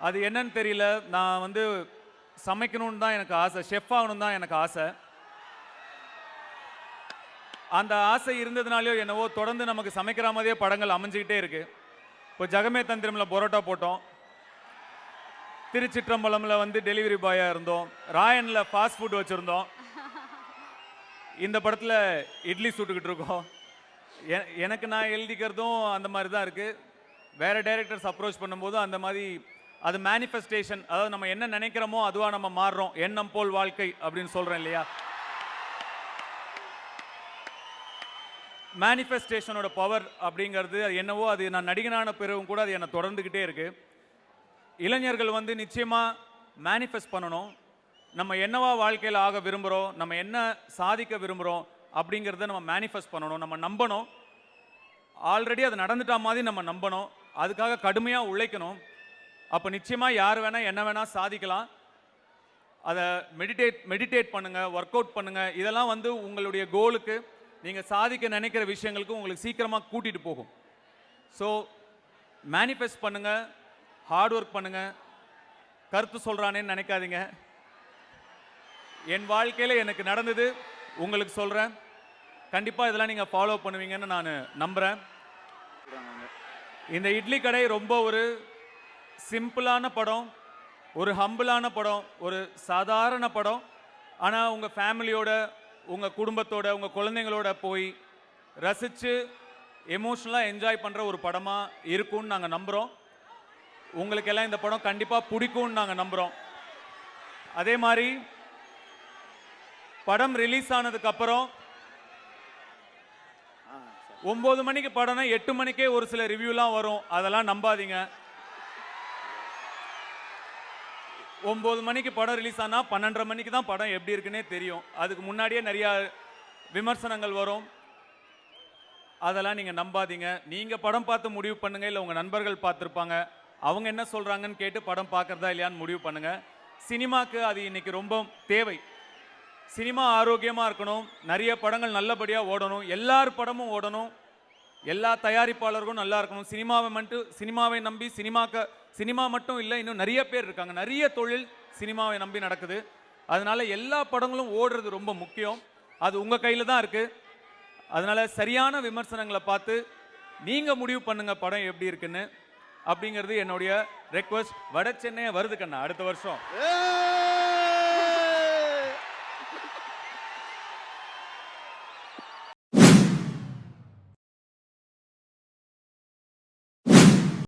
அது என்னன்னு தெரியல. நான் வந்து சமைக்கணும்னு தான் எனக்கு ஆசை. ஷெஃப் ஆகணும் தான் எனக்கு ஆசை. அந்த ஆசை இருந்ததுனாலயோ என்னவோ தொடர்ந்து நமக்கு சமைக்கிற மாதிரியே படங்கள் அமைஞ்சிக்கிட்டே இருக்கு. இப்போ ஜகமே தந்திரம்ல பரோட்டா போட்டோம். திருச்சிற்றம்பலம்ல வந்து டெலிவரி பாயா இருந்தோம். ராயன்ல ஃபாஸ்ட் ஃபுட் வச்சிருந்தோம். இந்த படத்துல இட்லி சுட்டுக்கிட்டு இருக்கோம். எ- எனக்கு நான் எழுதிக்கிறதும் அந்த மாதிரி தான் இருக்கு. வேற டைரக்டர்ஸ் அப்ரோச் பண்ணும்போது அந்த மாதிரி அது மேனிஃபெஸ்டேஷன் அதாவது நம்ம என்ன நினைக்கிறோமோ அதுவாக நம்ம மாறுறோம். எண்ணம் போல் வாழ்க்கை அப்படின்னு சொல்கிறேன் இல்லையா? மேனிஃபெஸ்டேஷனோட பவர் அப்படிங்கிறது அது என்னவோ அது நான் நடிகனான பிறகும் கூட அது என்னை தொடர்ந்துக்கிட்டே இருக்குது இளைஞர்கள் வந்து நிச்சயமாக மேனிஃபெஸ்ட் பண்ணணும். நம்ம என்னவா வாழ்க்கையில் ஆக விரும்புகிறோம் நம்ம என்ன சாதிக்க விரும்புகிறோம் அப்படிங்கிறத நம்ம மேனிஃபெஸ்ட் பண்ணணும் நம்ம நம்பணும். ஆல்ரெடி அது நடந்துட்டா மாதிரி நம்ம நம்பணும். அதுக்காக கடுமையாக உழைக்கணும். அப்போ நிச்சயமாக யார் வேணால் என்ன வேணால் சாதிக்கலாம். அதை மெடிடேட் மெடிடேட் பண்ணுங்கள் ஒர்க் அவுட் பண்ணுங்கள் இதெல்லாம் வந்து உங்களுடைய கோலுக்கு நீங்கள் சாதிக்க நினைக்கிற விஷயங்களுக்கு உங்களுக்கு சீக்கிரமாக கூட்டிகிட்டு போகும். ஸோ மேனிஃபெஸ்ட் பண்ணுங்கள் ஹார்ட் ஒர்க் பண்ணுங்கள் கருத்து சொல்கிறானேன்னு நினைக்காதீங்க. என் வாழ்க்கையில் எனக்கு நடந்தது உங்களுக்கு சொல்கிறேன் கண்டிப்பாக இதெல்லாம் நீங்கள் ஃபாலோ பண்ணுவீங்கன்னு நான் நம்புகிறேன் இந்த இட்லி கடை ரொம்ப ஒரு சிம்பிளான படம் ஒரு ஹம்பிளான படம் ஒரு சாதாரண படம். ஆனால் உங்கள் ஃபேமிலியோட உங்கள் குடும்பத்தோட உங்கள் குழந்தைங்களோட போய் ரசித்து எமோஷ்னலாக என்ஜாய் பண்ணுற ஒரு படமாக இருக்கும்னு நாங்கள் நம்புகிறோம் உங்களுக்கெல்லாம் இந்த படம் கண்டிப்பாக பிடிக்கும்னு நாங்கள் நம்புகிறோம் அதே மாதிரி படம் ரிலீஸ் ஆனதுக்கப்புறம் ஒம்பது மணிக்கு படம்னா எட்டு மணிக்கே ஒரு சில ரிவ்யூலாம் வரும். அதெல்லாம் நம்பாதீங்க. ஒம்பது மணிக்கு படம் ரிலீஸ் ஆனால் பன்னெண்டரை மணிக்கு தான் படம் எப்படி இருக்குன்னே தெரியும். அதுக்கு முன்னாடியே நிறையா விமர்சனங்கள் வரும். அதெல்லாம் நீங்கள் நம்பாதீங்க. நீங்கள் படம் பார்த்து முடிவு பண்ணுங்கள் இல்லை உங்கள் நண்பர்கள் பார்த்துருப்பாங்க. அவங்க என்ன சொல்கிறாங்கன்னு கேட்டு படம் பார்க்குறதா இல்லையான்னு முடிவு பண்ணுங்கள் சினிமாவுக்கு அது இன்னைக்கு ரொம்ப தேவை. சினிமா ஆரோக்கியமாக இருக்கணும். நிறைய படங்கள் நல்லபடியாக ஓடணும். எல்லார் படமும் ஓடணும். எல்லா தயாரிப்பாளர்களும் நல்லா இருக்கணும். சினிமாவை மட்டும் சினிமாவை நம்பி சினிமாக்க சினிமா மட்டும் இல்லை இன்னும் நிறைய பேர் இருக்காங்க. நிறைய தொழில் சினிமாவை நம்பி நடக்குது. அதனால எல்லா படங்களும் ஓடுறது ரொம்ப முக்கியம். அது உங்கள் கையில் தான் இருக்குது அதனால சரியான விமர்சனங்களை பார்த்து நீங்கள் முடிவு பண்ணுங்க படம் எப்படி இருக்குன்னு? அப்படிங்கிறது என்னுடைய ரெக்வஸ்ட் வட சென்னையை வருது கண்ணா அடுத்த வருஷம்.